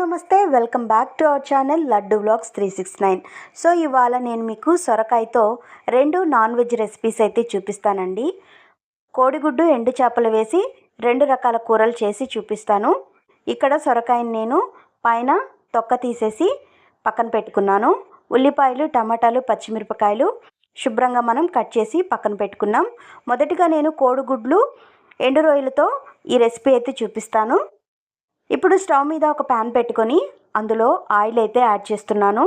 నమస్తే welcome back to our channel Laddu blogs three six nine. So ఇవాళ నేను మీకు సొరకాయతో రెండు నాన్ వెజ్ రెసిపీస్ అయితే చూపిస్తానండి. కోడిగుడ్డు ఎండు చేపలు వేసి రెండు రకాల కూరలు చేసి చూపిస్తాను. ఇక్కడ సొరకాయని నేను పైన తొక్క తీసేసి పక్కన పెట్టుకున్నాను. ఉల్లిపాయలు టమాటాలు పచ్చిమిరపకాయలు శుభ్రంగా మనం కట్ చేసి పక్కన పెట్టుకున్నాం. మొదటిగా నేను కోడిగుడ్లు ఎండు రొయ్యలతో ఈ రెసిపీ అయితే చూపిస్తాను. ఇప్పుడు స్టవ్ మీద ఒక ప్యాన్ పెట్టుకొని అందులో ఆయిల్ అయితే యాడ్ చేస్తున్నాను.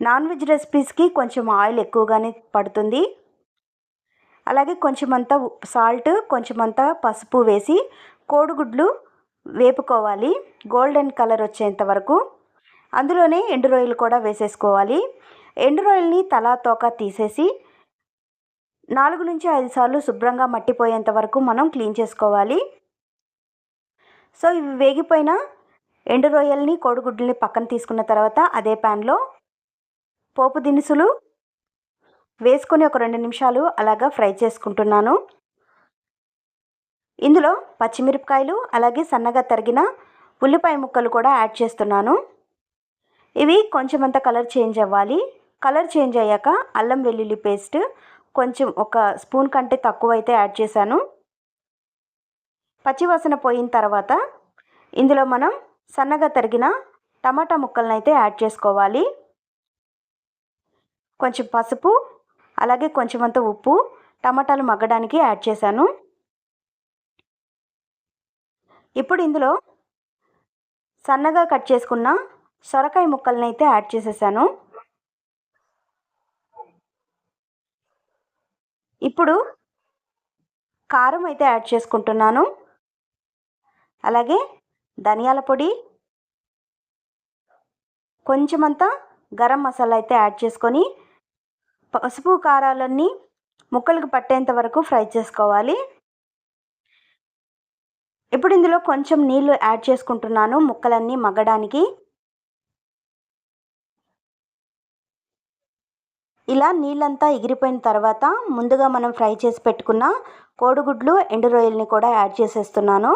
నాన్ వెజ్ రెసిపీస్కి కొంచెం ఆయిల్ ఎక్కువగానే పడుతుంది. అలాగే కొంచెమంతా సాల్ట్ కొంచెమంతా పసుపు వేసి కోడిగుడ్లు వేపుకోవాలి. గోల్డెన్ కలర్ వచ్చేంత వరకు. అందులోనే ఎండు రొయ్యలు కూడా వేసేసుకోవాలి. ఎండు రొయ్యల్ని తలా తోక తీసేసి నాలుగు నుంచి ఐదు సార్లు శుభ్రంగా మట్టిపోయేంత వరకు మనం క్లీన్ చేసుకోవాలి. సో ఇవి వేగిపోయిన ఎండు రొయ్యల్ని కోడిగుడ్లని పక్కన తీసుకున్న తర్వాత అదే ప్యాన్లో పోపు దినుసులు వేసుకొని ఒక రెండు నిమిషాలు అలాగా ఫ్రై చేసుకుంటున్నాను. ఇందులో పచ్చిమిరపకాయలు అలాగే సన్నగా తరిగిన ఉల్లిపాయ ముక్కలు కూడా యాడ్ చేస్తున్నాను. ఇవి కొంచెం అంత కలర్ చేంజ్ అవ్వాలి. కలర్ చేంజ్ అయ్యాక అల్లం వెల్లుల్లి పేస్ట్ కొంచెం ఒక స్పూన్ కంటే తక్కువ అయితే యాడ్ చేశాను. పచ్చివాసన పోయిన తర్వాత ఇందులో మనం సన్నగా తరిగిన టమాటా ముక్కలను అయితే యాడ్ చేసుకోవాలి. కొంచెం పసుపు అలాగే కొంచెం ఉప్పు టమాటాలు మగ్గడానికి యాడ్ చేశాను. ఇప్పుడు ఇందులో సన్నగా కట్ చేసుకున్న సొరకాయ ముక్కలను అయితే యాడ్ చేసేసాను. ఇప్పుడు కారం అయితే యాడ్ చేసుకుంటున్నాను. అలాగే ధనియాల పొడి కొంచెమంతా గరం మసాలా అయితే యాడ్ చేసుకొని పసుపు కారాలన్నీ ముక్కలకు పట్టేంత వరకు ఫ్రై చేసుకోవాలి. ఇప్పుడు ఇందులో కొంచెం నీళ్ళు యాడ్ చేసుకుంటున్నాను ముక్కలన్నీ మగ్గడానికి. ఇలా నీళ్ళంతా ఎగిరిపోయిన తర్వాత ముందుగా మనం ఫ్రై చేసి పెట్టుకున్న కోడిగుడ్లు ఎండు రొయ్యల్ని కూడా యాడ్ చేసేస్తున్నాను.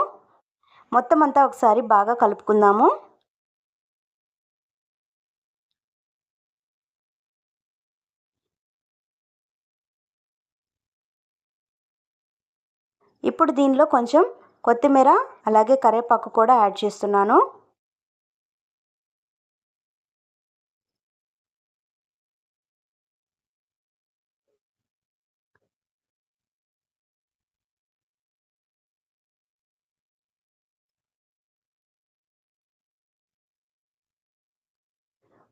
మొత్తం అంతా ఒకసారి బాగా కలుపుకుందాము. ఇప్పుడు దీనిలో కొంచెం కొత్తిమీర అలాగే కరివేపాకు కూడా యాడ్ చేస్తున్నాను.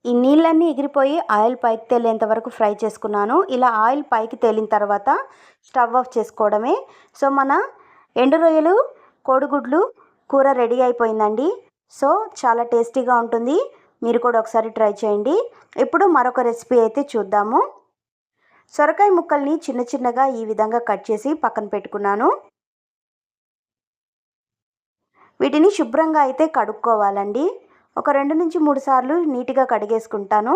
ఈ నీళ్ళన్నీ ఎగిరిపోయి ఆయిల్ పైకి తేలేంత వరకు ఫ్రై చేసుకున్నాను. ఇలా ఆయిల్ పైకి తేలిన తర్వాత స్టవ్ ఆఫ్ చేసుకోవడమే. సో మన ఎండు రొయ్యలు కోడిగుడ్లు కూర రెడీ అయిపోయిందండి. సో చాలా టేస్టీగా ఉంటుంది. మీరు కూడా ఒకసారి ట్రై చేయండి. ఇప్పుడు మరొక రెసిపీ అయితే చూద్దాము. సొరకాయ ముక్కల్ని చిన్న చిన్నగా ఈ విధంగా కట్ చేసి పక్కన పెట్టుకున్నాను. వీటిని శుభ్రంగా అయితే కడుక్కోవాలండి. ఒక రెండు నుంచి మూడు సార్లు నీట్గా కడిగేసుకుంటాను.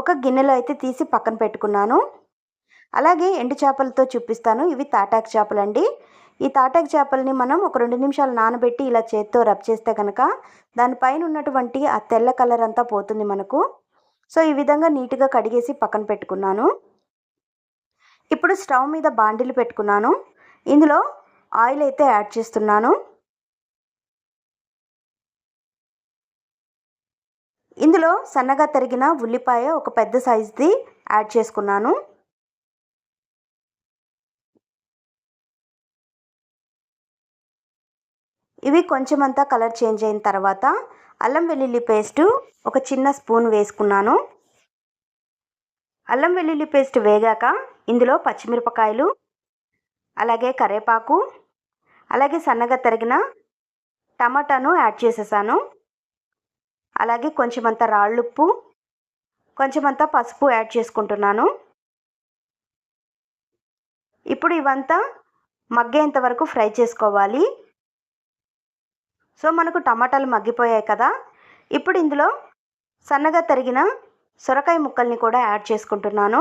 ఒక గిన్నెలో అయితే తీసి పక్కన పెట్టుకున్నాను. అలాగే ఎండు చేపలతో చూపిస్తాను. ఇవి తాటాకు చేపలండి. ఈ తాటాకు చేపల్ని మనం ఒక రెండు నిమిషాలు నానబెట్టి ఇలా చేత్తో రబ్ చేస్తే కనుక దానిపైన ఉన్నటువంటి ఆ తెల్ల కలర్ అంతా పోతుంది మనకు. సో ఈ విధంగా నీట్గా కడిగేసి పక్కన పెట్టుకున్నాను. ఇప్పుడు స్టవ్ మీద బాండిలు పెట్టుకున్నాను. ఇందులో ఆయిల్ అయితే యాడ్ చేస్తున్నాను. ఇందులో సన్నగా తరిగిన ఉల్లిపాయ ఒక పెద్ద సైజుది యాడ్ చేసుకున్నాను. ఇవి కొంచెం అంతా కలర్ చేంజ్ అయిన తర్వాత అల్లం వెల్లుల్లి పేస్టు ఒక చిన్న స్పూన్ వేసుకున్నాను. అల్లం వెల్లుల్లి పేస్ట్ వేగాక ఇందులో పచ్చిమిరపకాయలు అలాగే కరేపాకు అలాగే సన్నగా తరిగిన టమాటాను యాడ్ చేసేసాను. అలాగే కొంచెమంత రాళ్ళుప్పు కొంచెమంత పసుపు యాడ్ చేసుకుంటున్నాను. ఇప్పుడు ఇవంతా మగ్గేంత వరకు ఫ్రై చేసుకోవాలి. సో మనకు టమాటాలు మగ్గిపోయాయి కదా. ఇప్పుడు ఇందులో సన్నగా తరిగిన సొరకాయ ముక్కల్ని కూడా యాడ్ చేసుకుంటున్నాను.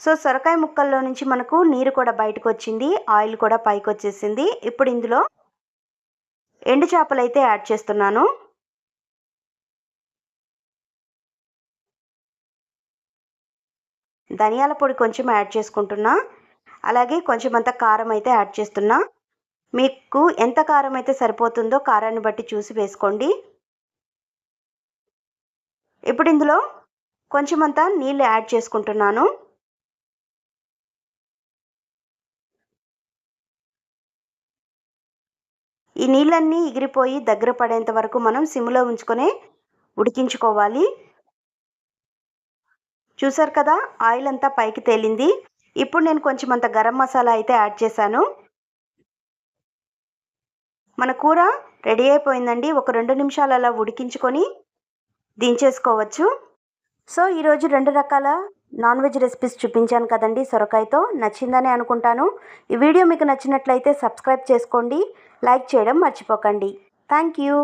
సో సొరకాయ ముక్కల్లో నుంచి మనకు నీరు కూడా బయటకు వచ్చింది ఆయిల్ కూడా పైకి వచ్చేసింది ఇప్పుడు ఇందులో ఎండు చేపలు అయితే యాడ్ చేస్తున్నాను. ధనియాల పొడి కొంచెం యాడ్ చేసుకుంటున్నా. అలాగే కొంచెం అంత కారం అయితే యాడ్ చేస్తున్నా. మీకు ఎంత కారం అయితే సరిపోతుందో కారాన్ని బట్టి చూసి వేసుకోండి. ఇప్పుడు ఇందులో కొంచెం అంతా నీళ్ళు యాడ్ చేసుకుంటున్నాను. ఈ నీళ్ళన్నీ ఎగిరిపోయి దగ్గర పడేంత వరకు మనం సిమ్లో ఉంచుకొని ఉడికించుకోవాలి. చూసారు కదా ఆయిల్ అంతా పైకి తేలింది. ఇప్పుడు నేను కొంచెం అంత గరం మసాలా అయితే యాడ్ చేశాను. మన కూర రెడీ అయిపోయిందండి. ఒక రెండు నిమిషాలు అలా ఉడికించుకొని దించేసుకోవచ్చు. సో ఈరోజు రెండు రకాల నాన్ వెజ్ రెసిపీస్ చూపించాను కదండి సొరకాయతో. నచ్చిందని అనుకుంటాను. ఈ వీడియో మీకు నచ్చినట్లయితే సబ్స్క్రైబ్ చేసుకోండి. లైక్ చేయడం మర్చిపోకండి. Thank you.